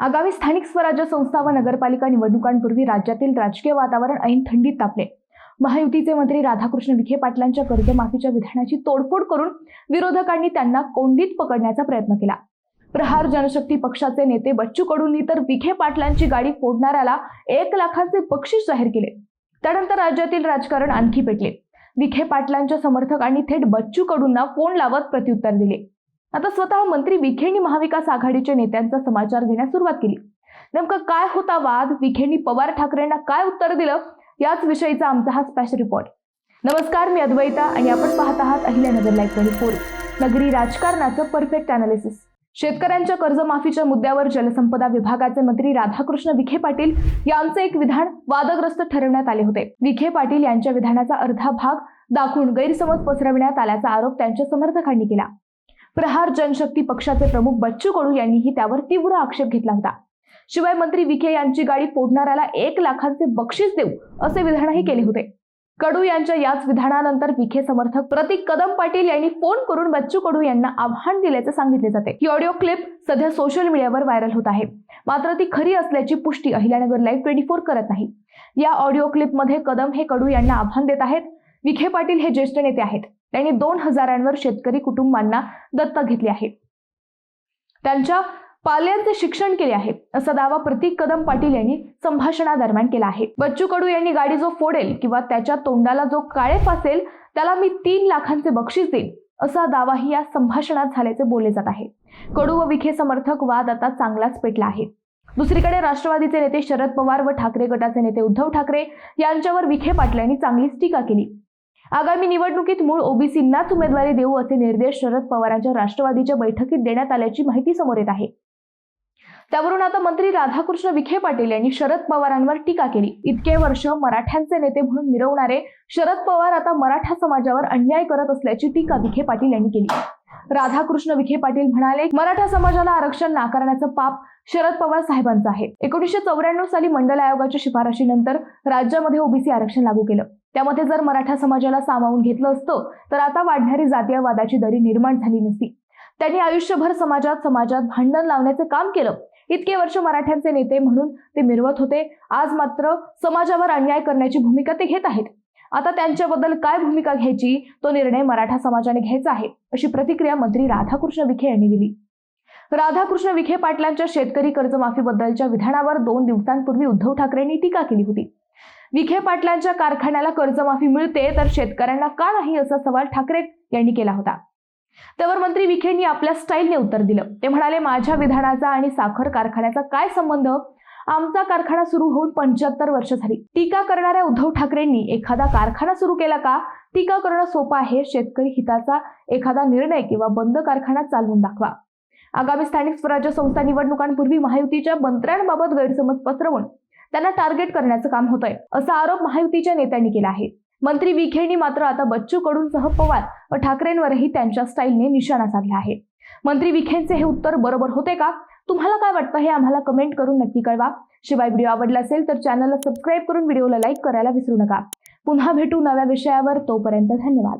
आगामी स्थानिक स्वराज्य संस्था व नगरपालिका निवडणुकांपूर्वी राज्यातील राजकीय वातावरण ऐन थंडीत तापले. महायुतीचे मंत्री राधाकृष्ण विखे पाटलांच्या कर्जमाफीच्या विधानाची तोडफोड करून विरोधकांनी त्यांना कोंडीत पकडण्याचा प्रयत्न केला. प्रहार जनशक्ती पक्षाचे नेते बच्चू कडूंनी तर विखे पाटलांची गाडी फोडणाऱ्याला एक लाखाचे बक्षीस जाहीर केले. त्यानंतर राज्यातील राजकारण आणखी पेटले. विखे पाटलांच्या समर्थकांनी थेट बच्चू कडूंना फोन लावत प्रत्युत्तर दिले. आता स्वतः मंत्री विखेंनी महाविकास आघाडीच्या नेत्यांचा समाचार घेण्यास सुरुवात केली. नेमकं काय होता वाद? विखेंनी पवार ठाकरेंना काय उत्तर दिलं? याच विषयीचा आमचा हा स्पेशल रिपोर्ट नमस्कार मी अद्वैता आणि आपण पाहत आहात अहिल्यानगर लाईव्ह ट्वेंटी फोर नगरी राजकारणाचं परफेक्ट अनालिसिस शेतकऱ्यांच्या कर्जमाफीच्या मुद्द्यावर जलसंपदा विभागाचे मंत्री राधाकृष्ण विखे पाटील यांचे एक विधान वादग्रस्त ठरवण्यात आले होते. विखे पाटील यांच्या विधानाचा अर्धा भाग दाखवून गैरसमज पसरविण्यात आल्याचा आरोप त्यांच्या समर्थकांनी केला. प्रहार जनशक्ती पक्षाचे प्रमुख बच्चू कडू यांनीही त्यावर तीव्र आक्षेप घेतला होता. शिवाय मंत्री विखे यांची गाडी फोडणाऱ्याला एक लाखांचे बक्षीस देऊ असे विधानही केले होते. कडू यांच्या याच विधानानंतर विखे समर्थक प्रतीक कदम पाटील यांनी फोन करून बच्चू कडू यांना आव्हान दिल्याचे सांगितले जाते. ही ऑडिओ क्लिप सध्या सोशल मीडियावर व्हायरल होत आहे. मात्र ती खरी असल्याची पुष्टी अहिल्यानगर लाईव्ह ट्वेंटी फोर करत नाही. या ऑडिओ क्लिपमध्ये कदम हे कडू यांना आव्हान देत आहेत. विखे पाटील हे ज्येष्ठ नेते आहेत. यांनी दोन हजारांवर शेतकरी कुटुंबांना दत्तक घेतले आहे. त्यांच्या पाल्यांचे शिक्षण केले आहे. असा दावा प्रतीक कदम पाटील यांनी संभाषणादरम्यान केला आहे. बच्चू कडू यांनी गाडी जो फोडेल किंवा त्याच्या तोंडाला जो काळे फासेल त्याला मी तीन लाखांचे बक्षीस देईन असा दावाही या संभाषणात झाल्याचे बोलले जात आहे. कडू व विखे समर्थक वाद आता चांगलाच पेटला आहे. दुसरीकडे राष्ट्रवादीचे नेते शरद पवार व ठाकरे गटाचे नेते उद्धव ठाकरे यांच्यावर विखे पाटलांनी चांगलीच टीका केली. आगामी निवडणुकीत मूळ ओबीसींनाच उमेदवारी देऊ असे निर्देश शरद पवारांच्या राष्ट्रवादीच्या बैठकीत देण्यात आल्याची माहिती समोर येत आहे. त्यावरून आता मंत्री राधाकृष्ण विखे पाटील यांनी शरद पवारांवर टीका केली. इतके वर्ष मराठ्यांचे नेते म्हणून मिरवणारे शरद पवार आता मराठा समाजावर अन्याय करत असल्याची टीका विखे पाटील यांनी केली. राधाकृष्ण विखे पाटील म्हणाले मराठा समाजाला आरक्षण नाकारण्याचं पाप शरद पवार साहेबांचं आहे. एकोणीसशे चौऱ्याण्णव साली मंडल आयोगाच्या शिफारशीनंतर राज्यामध्ये ओबीसी आरक्षण लागू केलं. त्यामध्ये जर मराठा समाजाला सामावून घेतलं असतं तर आता वाढणारी जातीयवादाची दरी निर्माण झाली नसती. त्यांनी आयुष्यभर समाजात समाजात भांडण लावण्याचे काम केलं. इतके वर्ष मराठ्यांचे नेते म्हणून ते मिरवत होते. आज मात्र समाजावर अन्याय करण्याची भूमिका ते घेत आहेत. आता त्यांच्याबद्दल काय भूमिका घ्यायची तो निर्णय मराठा समाजाने घ्यायचा आहे अशी प्रतिक्रिया मंत्री राधाकृष्ण विखे यांनी दिली. राधाकृष्ण विखे पाटलांच्या शेतकरी कर्जमाफीबद्दलच्या विधानावर दोन दिवसांपूर्वी उद्धव ठाकरेंनी टीका केली होती. विखे पाटलांच्या कारखान्याला कर्जमाफी मिळते तर शेतकऱ्यांना का नाही असा सवाल ठाकरे यांनी केला होता. त्यावर मंत्री विखेंनी आपल्या स्टाईलने उत्तर दिलं. ते म्हणाले माझ्या विधानाचा आणि साखर कारखान्याचा काय संबंध? आमचा कारखाना सुरू होऊन पंच्याहत्तर वर्ष झाली. टीका करणाऱ्या उद्धव ठाकरेंनी एखादा कारखाना सुरू केला का? टीका करणं सोपं आहे. शेतकरी हिताचा एखादा निर्णय किंवा बंद कारखाना चालवून दाखवा. आगामी स्थानिक स्वराज्य संस्था निवडणुकांपूर्वी महायुतीच्या मंत्र्यांबाबत गैरसमज पसरवून त्यांना टार्गेट करण्याचं काम होतंय. असा आरोप महायुतीच्या नेत्यांनी केला आहे. मंत्री विखेंनी मात्र आता बच्चू कडूंसह पवार व ठाकरेंवरही त्यांच्या स्टाईलने निशाणा साधला आहे. मंत्री विखेंचे हे उत्तर बरोबर होते का? तुम्हाला काय वाटतं हे आम्हाला कमेंट करून नक्की कळवा. शिवाय व्हिडिओ आवडला असेल तर चॅनलला सबस्क्राईब करून व्हिडिओला लाईक करायला विसरू नका. पुन्हा भेटू नव्या विषयावर तोपर्यंत धन्यवाद.